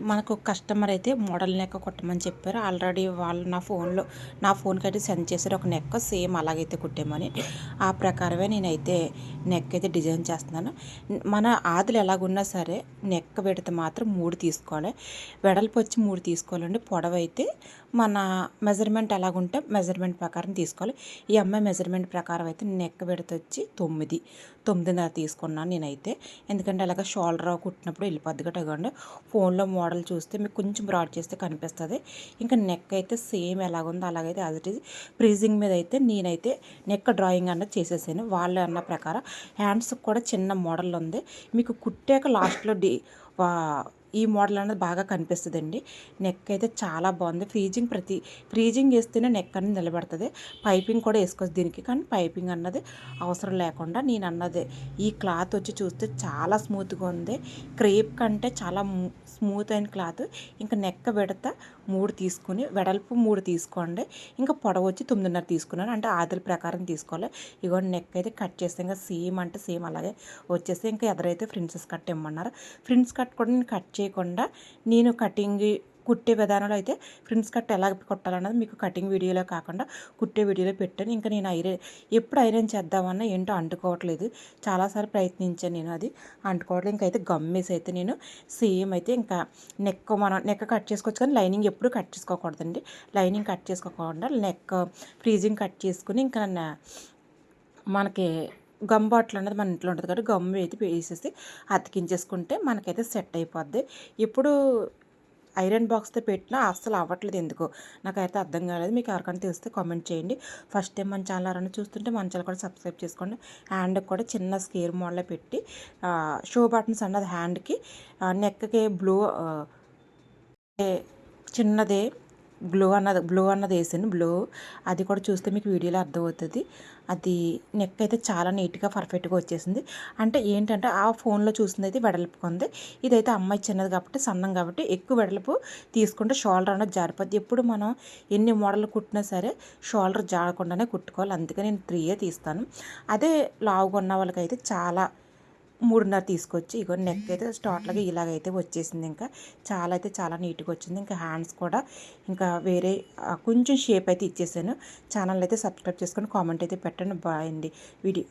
మనకు కస్టమర్ అయితే model neck కుట్టమని చెప్పారు. ఆల్రెడీ వాళ్ళు నా ఫోన్లో నా ఫోన్కి అయితే సెండ్ చేశారు. ఒక నెక్ సేమ్ అలాగైతే కుట్టామని. ఆ ప్రకారమే నేనైతే నెక్ అయితే డిజైన్ చేస్తున్నాను. మన ఆదులు ఎలాగున్నా సరే నెక్ పెడితే మాత్రం మూడు తీసుకోవాలి. వెడల్పు వచ్చి మూడు తీసుకోవాలండి. పొడవు అయితే మన మెజర్మెంట్ ఎలాగుంటే మెజర్మెంట్ ప్రకారం తీసుకోవాలి. ఈ అమ్మాయి మెజర్మెంట్ ప్రకారం అయితే నెక్ పెడితే వచ్చి తొమ్మిది తొమ్మిదిన్నర తీసుకున్నాను నేనైతే. ఎందుకంటే అలాగ షోల్డర్ కుట్టినప్పుడు వెళ్ళిపోద్ది కట్టగండి ఫోన్లో మోడల్ మోడల్ చూస్తే మీకు కొంచెం బ్రాడ్ చేస్తే కనిపిస్తుంది. ఇంకా నెక్ అయితే సేమ్ ఎలాగుందో అలాగైతే యాజ్ ఇట్ ఈజ్ ప్రీజింగ్ మీద అయితే నేనైతే నెక్ డ్రాయింగ్ అన్నది చేసేసాను. వాళ్ళు అన్న ప్రకారం. హ్యాండ్స్ కూడా చిన్న మోడల్ ఉంది. మీకు కుట్టాక లాస్ట్లో డి ఈ మోడల్ అనేది బాగా కనిపిస్తుందండి. నెక్ అయితే చాలా బాగుంది. ఫ్రీజింగ్ ప్రతి ఫ్రీజింగ్ వేస్తేనే నెక్ అనేది నిలబడుతుంది. పైపింగ్ కూడా వేసుకోవచ్చు దీనికి. కానీ పైపింగ్ అన్నది అవసరం లేకుండా నేను అన్నది ఈ క్లాత్ వచ్చి చూస్తే చాలా స్మూత్గా ఉంది. క్రేప్ కంటే చాలా స్మూత్ అయిన క్లాత్. ఇంకా నెక్క విడత మూడు తీసుకుని వెడల్పు మూడు తీసుకోండి. ఇంకా పొడవు వచ్చి తొమ్మిదిన్నర తీసుకున్నాను. అంటే ఆదిల ప్రకారం తీసుకోవాలి. ఇగో నెక్ అయితే కట్ చేస్తే ఇంకా సేమ్ అంటే సేమ్ అలాగే వచ్చేస్తే ఇంకా ఎదరైతే ఫ్రిన్సెస్ కట్ ఇమ్మన్నారు. ఫ్రిన్స్ కట్ కూడా నేను కట్ చేయకుండా నేను కటింగ్ కుట్టే విధానంలో అయితే ఫ్రిన్స్ కట్ ఎలా కుట్టాలన్నది మీకు కటింగ్ వీడియోలో కాకుండా కుట్టే వీడియోలో పెట్టాను. ఇంకా నేను ఐరన్ ఎప్పుడు ఐరన్ చేద్దామన్నా ఏంటో అంటుకోవట్లేదు. చాలాసార్లు ప్రయత్నించాను నేను అది అంటుకోవట్లేదు. ఇంకైతే గమ్మేసి అయితే నేను సేమ్ అయితే ఇంకా నెక్ మనం నెక్ కట్ చేసుకోవచ్చు కానీ లైనింగ్ ఎప్పుడు కట్ చేసుకోకూడదండి. లైనింగ్ కట్ చేసుకోకుండా నెక్ ఫ్రీజింగ్ కట్ చేసుకుని ఇంకా మనకి గమ్ బాటిల్ అనేది మన ఇంట్లో ఉంటుంది కాబట్టి గమ్ అయితే వేసేసి అతికించేసుకుంటే మనకైతే సెట్ అయిపోద్ది. ఇప్పుడు ఐరన్ బాక్స్తో పెట్టినా అస్సలు అవ్వట్లేదు ఎందుకో? నాకైతే అర్థం కాలేదు. మీకు ఎవరికైనా తెలిస్తే కామెంట్ చేయండి. ఫస్ట్ టైం మన ఛానల్ ఎవరైనా చూస్తుంటే మన ఛానల్ కూడా సబ్స్క్రైబ్ చేసుకోండి. హ్యాండ్కి కూడా చిన్న స్కేర్ మోడల్ పెట్టి షో బటన్స్ అన్నది హ్యాండ్కి నెక్కి బ్లూ చిన్నదే బ్లూ అన్నది బ్లూ అన్నది వేసాను. బ్లూ అది కూడా చూస్తే మీకు వీడియోలో అర్థమవుతుంది. అది నెక్ అయితే చాలా నీట్గా పర్ఫెక్ట్గా వచ్చేసింది. అంటే ఏంటంటే ఆ ఫోన్లో చూసింది అయితే వెడల్పు ఉంది. ఇదైతే అమ్మాయి చిన్నది కాబట్టి సన్నం కాబట్టి ఎక్కువ వెడల్పు తీసుకుంటే షోల్డర్ అనేది జారిపోద్ది. ఎప్పుడు మనం ఎన్ని మోడల్ కుట్టినా సరే షోల్డర్ జారకుండానే కుట్టుకోవాలి. అందుకే నేను త్రీయే తీస్తాను. అదే లావుగా ఉన్న వాళ్ళకైతే చాలా మూడున్నర తీసుకొచ్చి ఇగో నెక్ అయితే స్టార్ట్లాగా ఇలాగైతే వచ్చేసింది ఇంకా. చాలా అయితే చాలా నీట్గా వచ్చింది. ఇంకా హ్యాండ్స్ కూడా ఇంకా వేరే కొంచెం షేప్ అయితే ఇచ్చేసాను. ఛానల్ అయితే సబ్స్క్రైబ్ చేసుకొని కామెంట్ అయితే పెట్టండి. బాగుంది వీడియో